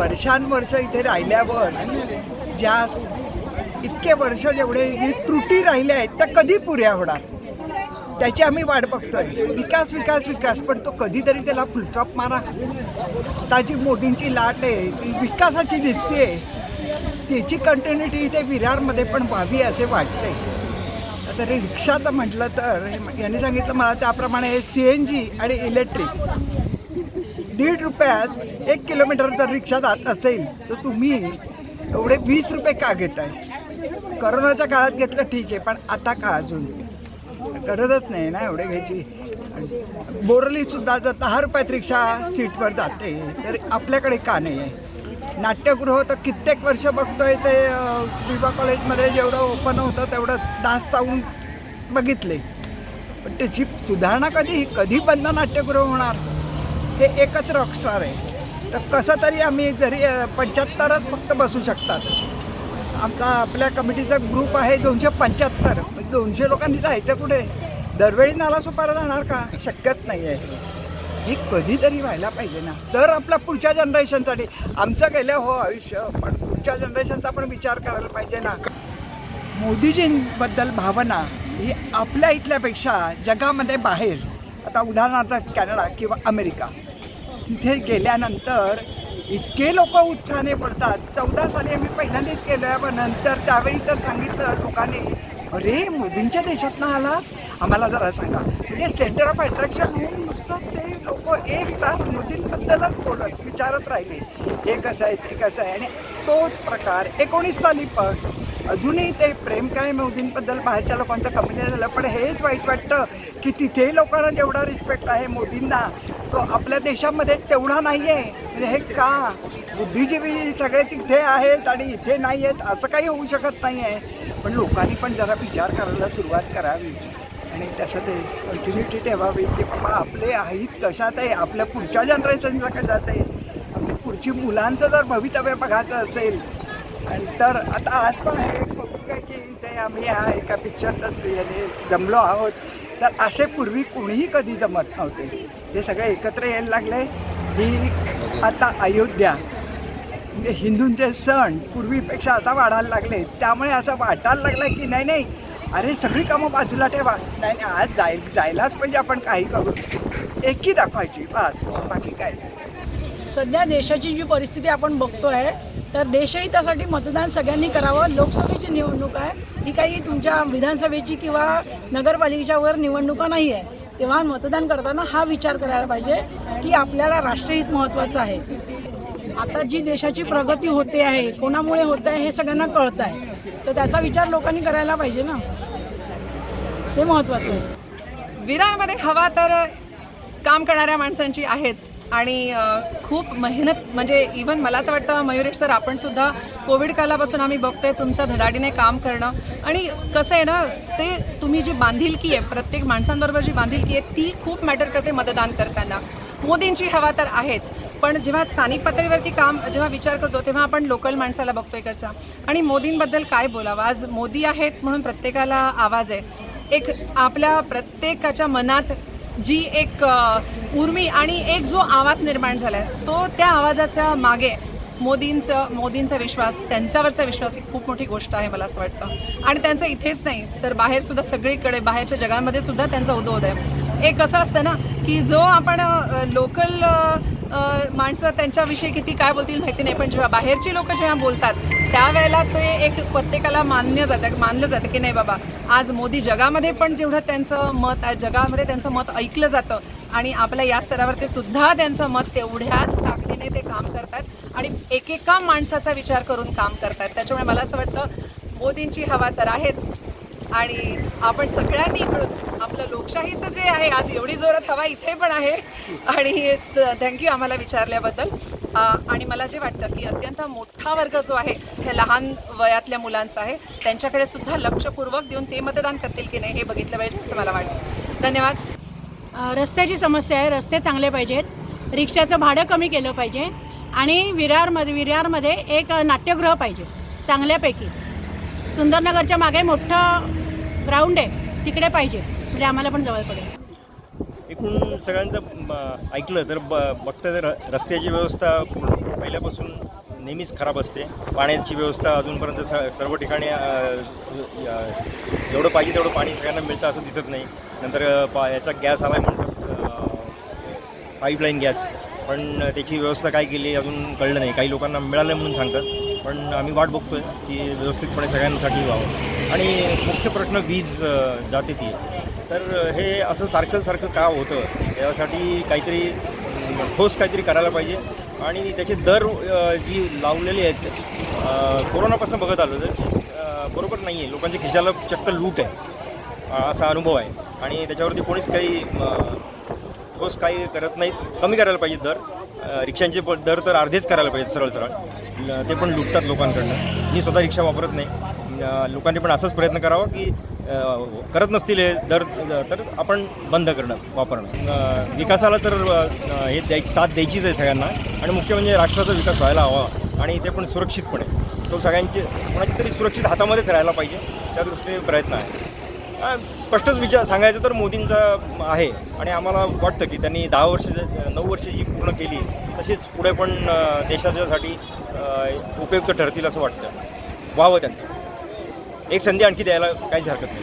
वर्षानुवर्ष इथे राहिल्यावर ज्या इतके वर्ष जेवढे जी त्रुटी राहिल्या आहेत त्या कधी पुऱ्या होणार? त्याची आम्ही वाट बघतोय. विकास विकास विकास पण तो कधीतरी त्याला फुलस्टॉप मारा. आता जी मोदींची लाट आहे ती विकासाची दिसते त्याची कंटिन्युटी इथे विरारमध्ये पण व्हावी असे वाटते आता रिक्षाचं म्हटलं तर यांनी सांगितलं मला त्याप्रमाणे सी एन जी आणि इलेक्ट्रिक दीड रुपयात एक किलोमीटर जर रिक्षा जात असेल तर तुम्ही एवढे वीस रुपये का घेत आहे करोनाच्या काळात घेतलं ठीक आहे पण आता का अजून? गरजच नाही ना एवढे घ्यायची. बोरलीसुद्धा जर दहा रुपयात रिक्षा सीटवर जाते तर आपल्याकडे का नाही? आहे नाट्यगृह तर कित्येक वर्ष बघतोय ते विवा कॉलेजमध्ये जेवढं ओपन होतं तेवढं डान्स चावून बघितले. पण त्याची सुधारणा कधी कधी बंद नाट्यगृह होणार. हे एकच रॉकस्टार आहे. तर कसं तरी आम्ही जरी पंच्याहत्तरच फक्त बसू शकतात. आमचा आपल्या कमिटीचा ग्रुप आहे दोनशे पंच्याहत्तर. दोनशे लोकांनी जायचं कुठे? दरवेळी नाला सुपारा जाणार का? शक्यच नाही आहे. ही कधीतरी व्हायला पाहिजे ना. तर आपल्या पुढच्या जनरेशनसाठी आमचं गेलं हो आयुष्य पण पुढच्या जनरेशनचा पण विचार करायला पाहिजे ना. मोदीजींबद्दल भावना ही आपल्या इथल्यापेक्षा जगामध्ये बाहेर. आता उदाहरणार्थ कॅनडा किंवा अमेरिका. तिथे गेल्यानंतर इतके लोक उत्साहाने बोलतात चौदा साली आम्ही पहिल्यांदाच केलं पण नंतर त्यावेळी तर सांगितलं लोकांनी अरे मोदींच्या देशातनं आला? आम्हाला जरा सांगा. म्हणजे सेंटर ऑफ अट्रॅक्शन होऊन नुसतं ते लोक एक तास मोदींबद्दलच बोलत विचारत राहिले. हे कसं आहे ते कसं आहे? आणि तोच प्रकार एकोणीस साली पण. अजूनही ते प्रेम काय मोदींबद्दल? बाहेरच्या लोकांचं कमी नाही झालं पण हेच वाईट वाटतं की तिथेही लोकांना जेवढा रिस्पेक्ट आहे मोदींना तो आपल्या देशामध्ये तेवढा नाही आहे म्हणजे हे का? बुद्धिजीवी सगळे तिथे आहेत आणि इथे नाही आहेत असं काही होऊ शकत नाही आहे पण लोकांनी पण जरा विचार करायला सुरुवात करावी. आणि तसं ते कंटिन्युटी ठेवावी की बाबा आपले आहेत कशात आहे आपल्या पुढच्या जनरेशनचं कशात आहे आपली पुढची मुलांचं जर भवितव्य बघायचं असेल आणि तर आता आज पण आहे कौतुक काय की ते आम्ही ह्या एका पिक्चरचं याने जमलो आहोत. तर असे पूर्वी कोणीही कधी जमत नव्हते. हे सगळे एकत्र यायला लागले. ही आता अयोध्या म्हणजे हिंदूंचे सण पूर्वीपेक्षा आता वाढायला लागले. त्यामुळे असं वाटायला लागलं की नाही नाही अरे सगळी कामं बाजूला ठेवा. नाही नाही आज जाय जायलाच पाहिजे आपण काही करू एकी दाखवायची बस. बाकी काय? सध्या देशाची जी परिस्थिती आपण बघतो आहे तर देशहितासाठी मतदान सगळ्यांनी करावं. लोकसभेची निवडणूक आहे. ही काही तुमच्या विधानसभेची किंवा नगरपालिकेच्यावर निवडणुका नाही आहे तेव्हा मतदान करताना हा विचार करायला पाहिजे की आपल्याला राष्ट्रहित महत्त्वाचं आहे. आता जी देशाची प्रगती होते आहे कोणामुळे होत आहे हे सगळ्यांना कळतं आहे. तर त्याचा विचार लोकांनी करायला पाहिजे ना. ते महत्त्वाचं आहे. विरामध्ये हवा तर काम करणाऱ्या माणसांची आहेच. आणि खूप मेहनत म्हणजे इवन मला तर वाटतं मयुरेश सर आपण सुद्धा कोविड कालापासून आम्ही बघतोय तुमचं धडाडीने काम करणं. आणि कसं आहे ना ते तुम्ही जी बांधिलकी आहे प्रत्येक माणसांबरोबर जी बांधिलकी आहे ती खूप मॅटर करते मतदान करताना. मोदींची हवा तर आहेच पण जेव्हा स्थानिक पातळीवरती काम जेव्हा विचार करतो तेव्हा आपण लोकल माणसाला बघतो इकडचा. आणि मोदींबद्दल काय बोलावं? आज मोदी आहेत म्हणून प्रत्येकाला आवाज आहे. एक आपल्या प्रत्येकाच्या मनात जी एक उर्मी आणि एक जो आवाज निर्माण झाला आहे तो त्या आवाजाच्या मागे मोदींचं मोदींचा विश्वास त्यांच्यावरचा विश्वास ही खूप मोठी गोष्ट आहे मला असं वाटतं. आणि त्यांचं इथेच नाही तर बाहेर सुद्धा सगळीकडे बाहेरच्या जगामध्ये सुद्धा त्यांचा उदोद आहे. एक असं असतं ना की जो आपण लोकल माणसं त्यांच्याविषयी किती काय बोलतील माहिती नाही पण जेव्हा बाहेरची लोक जेव्हा बोलतात त्यावेळेला ते एक प्रत्येकाला मान्य जातं मानलं जातं की नाही बाबा आज मोदी जगामध्ये पण जेवढं त्यांचं मत आहे जगामध्ये त्यांचं मत ऐकलं जातं आणि आपल्या या स्तरावरती सुद्धा त्यांचं मत तेवढ्याच ताकदीने ते काम करतात आणि एकेका माणसाचा विचार करून काम करतात. त्याच्यामुळे मला असं वाटतं मोदींची हवा तर आहेच आणि आपण सगळ्यांनी मिळून आपलं लोकशाहीचं जे आहे आज एवढी जोरात हवा इथे पण आहे. आणि थँक्यू आम्हाला विचारल्याबद्दल. आणि मला जे वाटतं की अत्यंत मोठा वर्ग जो आहे हे लहान वयातल्या मुलांचा आहे त्यांच्याकडे सुद्धा लक्षपूर्वक देऊन ते मतदान करतील की नाही हे बघितलं पाहिजे असं मला वाटतं. धन्यवाद. रस्त्याची समस्या आहे रस्ते चांगले पाहिजेत. रिक्षाचं भाडं कमी केलं पाहिजे. आणि विरारमध्ये विरारमध्ये एक नाट्यगृह पाहिजे चांगल्यापैकी. सुंदरनगरच्या मागे मोठं ग्राउंड आहे तिकडे पाहिजे म्हणजे आम्हाला पण जवळ पडेल. एकूण सगळ्यांचं ऐकलं तर ब बघता तर रस्त्याची व्यवस्था पूर्ण- पहिल्यापासून नेहमीच खराब असते. पाण्याची व्यवस्था अजूनपर्यंत स सर्व ठिकाणी जेवढं पाहिजे तेवढं पाणी सगळ्यांना मिळतं असं दिसत नाही. नंतर पा याचा गॅस आला म्हणतात पाईपलाईन गॅस. पण त्याची व्यवस्था काय केली अजून कळलं नाही. काही लोकांना मिळालं म्हणून सांगतात. पण आम्ही वाट बघतोय की व्यवस्थितपणे सगळ्यांसाठी व्हावं. आणि मुख्य प्रश्न वीज जाते ती तर हे असं सारखं सारखं का होतं? यासाठी काहीतरी ठोस काहीतरी करायला पाहिजे. आणि त्याचे दर जी लावलेली आहेत कोरोनापासून बघत आलो तर बरोबर नाही आहे लोकांच्या खिशाला चक्क लूट आहे. असा अनुभव आहे. आणि त्याच्यावरती कोणीच काही ठोस काही करत नाहीत. कमी करायला पाहिजे दर. रिक्षांचे दर तर अर्धेच करायला पाहिजेत सरळ सरळ. ते पण लुटतात लोकांकडनं. मी स्वतः रिक्षा वापरत नाही. लोकांनी पण असंच प्रयत्न करावा की करत नसतील हे दर तर आपण बंद करणं वापरणं. विकासाला तर हे द्याय साथ द्यायचीच आहे सगळ्यांना. आणि मुख्य म्हणजे राष्ट्राचा विकास व्हायला हवा आणि ते पण सुरक्षितपणे. तो सगळ्यांचे कोणाच्या तरी सुरक्षित हातामध्येच राहायला पाहिजे. त्या दृष्टीने प्रयत्न आहे. स्पष्टच विचार सांगायचं तर मोदींचा आहे. आणि आम्हाला वाटतं की त्यांनी दहा वर्ष नऊ वर्ष जी पूर्ण केली तशीच पुढे पण देशाच्यासाठी उपयुक्त ठरतील असं वाटतं. व्हावं त्यांचं. एक संधी आणखी द्यायला काहीच हरकत नाही.